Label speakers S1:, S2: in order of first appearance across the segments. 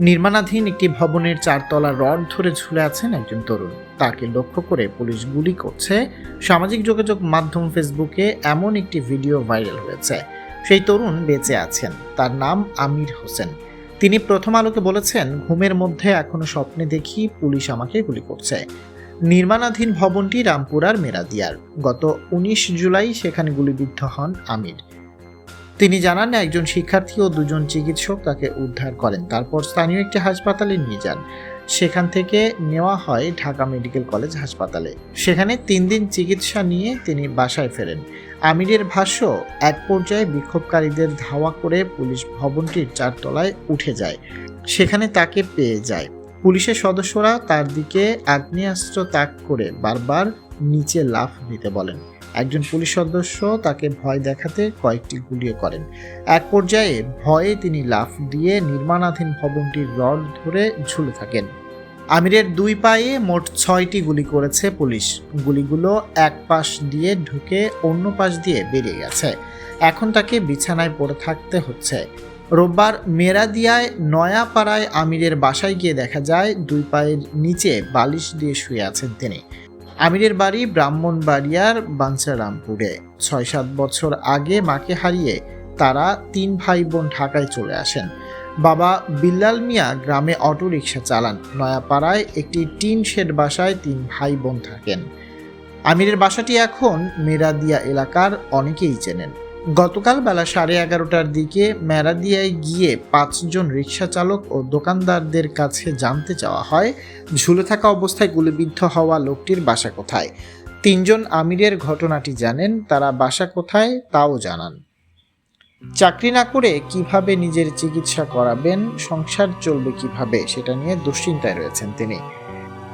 S1: নির্মাণাধীন একটি ভবনের চারতলা রড ধরে ঝুলে আছেন একজন তরুণ। তাকে লক্ষ্য করে পুলিশ গুলি করছে। সামাজিক যোগাযোগ মাধ্যম ফেসবুকে এমন একটি ভিডিও ভাইরাল হয়েছে। সেই তরুণ বেঁচে আছেন। তার নাম আমির হোসেন। তিনি প্রথম আলোকে বলেছেন, ঘুমের মধ্যে এখনও স্বপ্নে দেখি পুলিশ আমাকে গুলি করছে। নির্মাণাধীন ভবনটি রামপুরার মেরাদিয়ার। গত উনিশ জুলাই সেখানে গুলিবিদ্ধ হন আমির। তিনি জানান, একজন শিক্ষার্থী ও দুজন চিকিৎসক তাকে উদ্ধার করেন। তারপর স্থানীয় একটি হাসপাতালে নিয়ে যান। সেখান থেকে নেওয়া হয় ঢাকা মেডিকেল কলেজ হাসপাতালে। সেখানে তিন দিন চিকিৎসা নিয়ে তিনি বাসায় ফেরেন। আমিরের ভাষ্য, এক পর্যায়ে বিক্ষোভকারীদের ধাওয়া করে পুলিশ ভবনটির চারতলায় উঠে যায়। সেখানে তাকে পেয়ে যায়। পুলিশের সদস্যরা তার দিকে আগ্নেয়াস্ত্র তাক করে বারবার নিচে লাফ দিতে বলেন। একজন পুলিশ সদস্য তাকে ভয় দেখাতে কয়েকটি গুলিও করেন। এক পর্যায়ে ভয়ে তিনি লাফ দিয়ে নির্মাণাধীন ভবনটির রড ধরে ঝুলে থাকেন। আমিরের দুই পায়ে মোট ছয়টি গুলি করেছে পুলিশ। গুলিগুলো এক পাশ দিয়ে ঢুকে অন্য পাশ দিয়ে বেরিয়ে গেছে। এখন তাকে বিছানায় পড়ে থাকতে হচ্ছে। রোববার মেরাদিয়ায় নয়াপাড়ায় আমিরের বাসায় গিয়ে দেখা যায়, দুই পায়ের নিচে বালিশ দিয়ে শুয়ে আছেন তিনি। আমিরের বাড়ি ব্রাহ্মণবাড়িয়ার বাঞ্ছারামপুরে। ছয় সাত বছর আগে মাকে হারিয়ে তারা তিন ভাই বোন ঢাকায় চলে আসেন। বাবা বিল্লাল মিয়া গ্রামে অটোরিকশা চালান। নয়াপাড়ায় একটি টিন শেড বাসায় তিন ভাই বোন থাকেন। আমিরের বাসাটি এখন মেরাদিয়া এলাকার, অনেকেই চেনেন। গতকাল বেলা সাড়ে এগারোটার দিকে ম্যারাদিয়ায় গিয়ে পাঁচজন রিক্সা চালক ও দোকানদারদের কাছে জানতে চাওয়া হয়, ঝুলে থাকা অবস্থায় গুলিবিদ্ধ হওয়া লোকটির বাসা কোথায়? তিনজন আমিরের ঘটনাটি জানেন, তারা বাসা কোথায় তাও জানান। চাকরি না করে কীভাবে নিজের চিকিৎসা করাবেন, সংসার চলবে কীভাবে সেটা নিয়ে দুশ্চিন্তায় রয়েছেন তিনি।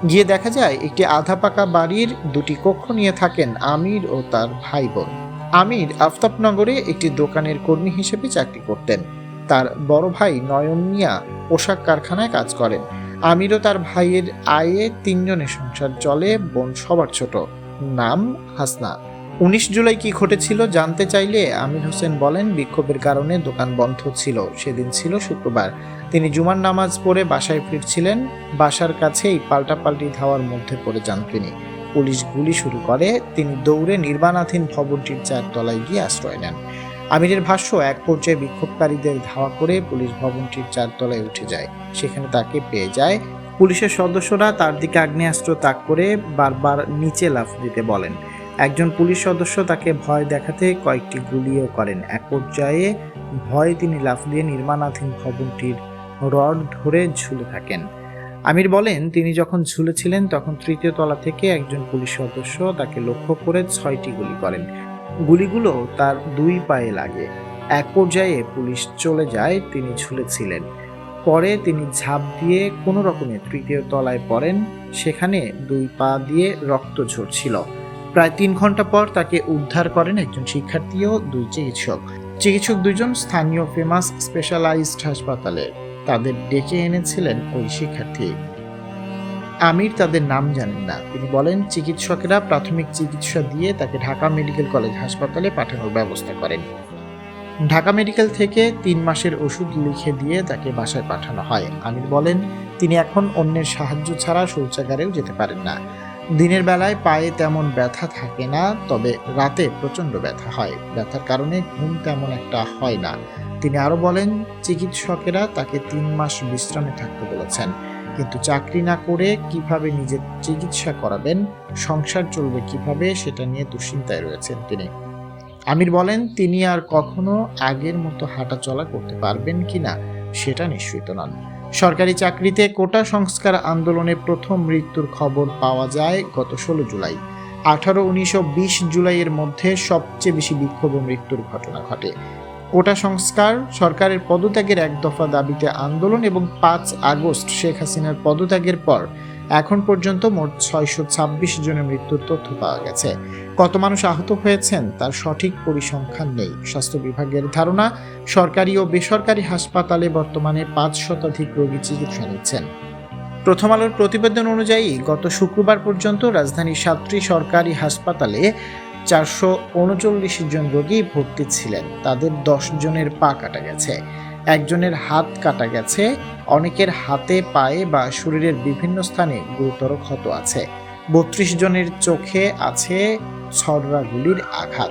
S1: গিয়ে দেখা যায়, একটি আধা পাকা বাড়ির দুটি কক্ষ নিয়ে থাকেন আমির ও তার ভাই বোন। আমির আফতাবনগরে একটি দোকানের কর্মী হিসেবে চাকরি করতেন। তার বড় ভাই নয়ন মিয়া পোশাক কারখানায় কাজ করেন। আমিরও তার ভাইয়ের আয়ে তিনজনের সংসার চলে, বোন সবার ছোট। নাম হাসনা। উনিশ জুলাই কি ঘটেছিল জানতে চাইলে আমির হোসেন বলেন, বিক্ষোভের কারণে দোকান বন্ধ ছিল, সেদিন ছিল শুক্রবার। তিনি জুমার নামাজ পড়ে বাসায় ফিরছিলেন। বাসার কাছেই পাল্টাপাল্টি ধাওয়ার মধ্যে পড়ে যান তিনি। পুলিশ গুলি শুরু করে, তিনি দৌড়ে নির্মাণাধীন ভবনটির চারতলায় গিয়ে আশ্রয় নেন। আমিরের ভাষ্য, এক পর্যায়ে বিক্ষোভকারীদের ধাওয়া করে পুলিশ ভবনটির চারতলায় উঠে যায়। সেখানে তাকে পেয়ে যায়। পুলিশের সদস্যরা তার দিকে আগ্নেয়াস্ত্র তাক করে বারবার নিচে লাফ দিতে বলেন। একজন পুলিশ সদস্য তাকে ভয় দেখাতে কয়েকটি গুলিও করেন। এক পর্যায়ে ভয়ে তিনি লাফ দিয়ে নির্মাণাধীন ভবনটির রড ধরে ঝুলে থাকেন। আমির বলেন, তিনি যখন ঝুলেছিলেন তখন তৃতীয় তলা থেকে একজন পুলিশ সদস্য তাকে লক্ষ্য করে ছয়টি গুলি করেন। গুলিগুলো তার দুই পায়ে লাগে। এক পর্যায়ে পুলিশ চলে যায়, তিনি ঝুলেছিলেন। পরে তিনি ঝাঁপ দিয়ে কোনো রকমে তৃতীয় তলায় পড়েন, সেখানে দুই পা দিয়ে রক্ত ঝরছিল। প্রায় তিন ঘণ্টা পর তাকে উদ্ধার করেন একজন শিক্ষার্থী ও দুই চিকিৎসক। চিকিৎসক দুজন স্থানীয় ফেমাস স্পেশালাইজড হাসপাতালে। তাদের ডেকে এনেছিলেন ওই শিক্ষার্থী। আমির তাদের নাম জানেন না। তিনি বলেন, চিকিৎসকেরা প্রাথমিক চিকিৎসা দিয়ে তাকে ঢাকা মেডিকেল কলেজ হাসপাতালে পাঠানোর ব্যবস্থা করেন। ঢাকা মেডিকেল থেকে তিন মাসের ওষুধ লিখে দিয়ে তাকে বাসায় পাঠানো হয়। আমির বলেন, তিনি এখন অন্যের সাহায্য ছাড়া শৌচাগারেও যেতে পারেন না। দিনের বেলায় পায়ে তেমন ব্যথা থাকে না, তবে রাতে প্রচণ্ড ব্যথা হয়। ব্যথার কারণে ঘুম তেমন একটা হয় না। তিনি আরও বলেন, চিকিৎসকেরা তাকে তিন মাস বিশ্রামে থাকতে বলেছেন। কিন্তু চাকরি না করে কীভাবে নিজের চিকিৎসা করাবেন, সংসার চলবে কীভাবে, সেটা নিয়ে দুশ্চিন্তায় রয়েছেন তিনি। আমির বলেন, তিনি আর কখনো আগের মতো হাঁটা চলা করতে পারবেন কিনা সেটা নিশ্চিত নন। সরকারি চাকরিতে কোটা সংস্কার আন্দোলনে প্রথম মৃত্যুর খবর পাওয়া যায় গত ষোলো জুলাই। আঠারো, উনিশশো জুলাইয়ের মধ্যে সবচেয়ে বেশি বিক্ষোভ মৃত্যুর ঘটনা ঘটে। কোটা সংস্কার, সরকারের পদত্যাগের এক দফা দাবিতে আন্দোলন এবং পাঁচ আগস্ট শেখ হাসিনার পদত্যাগের পর এখন পর্যন্ত মোট ছয়শো ছাব্বিশ জনের মৃত্যুর তথ্য পাওয়া গেছে। কত মানুষ আহত হয়েছেন তার সঠিক পরিসংখ্যান নেই। স্বাস্থ্য বিভাগের ধারণা, সরকারি ও বেসরকারি হাসপাতালে বর্তমানে পাঁচ শতাধিক রোগী চিকিৎসা নিচ্ছেন। প্রথম আলোর প্রতিবেদন অনুযায়ী গত শুক্রবার পর্যন্ত রাজধানীর সাতটি সরকারি হাসপাতালে চারশো উনচল্লিশ জন রোগী ভর্তি ছিলেন। তাদের দশ জনের পা কাটা গেছে। একজনের হাত কাটা গেছে। অনেকের হাতে, পায়ে বা শরীরের বিভিন্ন স্থানে গুরুতর ক্ষত আছে। বত্রিশ জনের চোখে আছে ছড়রা গুলির আঘাত।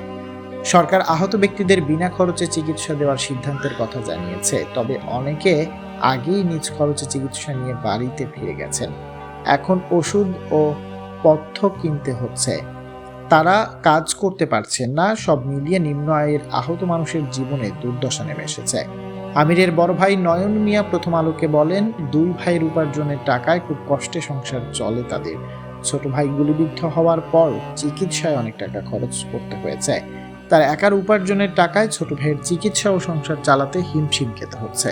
S1: সরকার আহত ব্যক্তিদের বিনা খরচে চিকিৎসা দেওয়ার সিদ্ধান্তের কথা জানিয়েছে। তবে অনেকে আগেই নিজ খরচে চিকিৎসা নিয়ে বাড়িতে ফিরে গেছেন। এখন ওষুধ ও পথ্য কিনতে হচ্ছে। তারা কাজ করতে পারছেন না, সব মিলিয়ে নিম্ন আয়ের আহত মানুষের জীবনে দুর্দশা নেমে এসেছে। আমিরের বড় ভাই নয়ন মিয়া প্রথম আলোকে বলেন, দুই ভাইয়ের উপার্জনের টাকায় খুব কষ্টে সংসার চলে তাদের। ছোট ভাই গুলিবিদ্ধ হওয়ার পর চিকিৎসায় অনেক টাকা খরচ করতে হয়েছে। তার একার উপার্জনের টাকায় ছোট ভাইয়ের চিকিৎসা ও সংসার চালাতে হিমশিম খেতে হচ্ছে।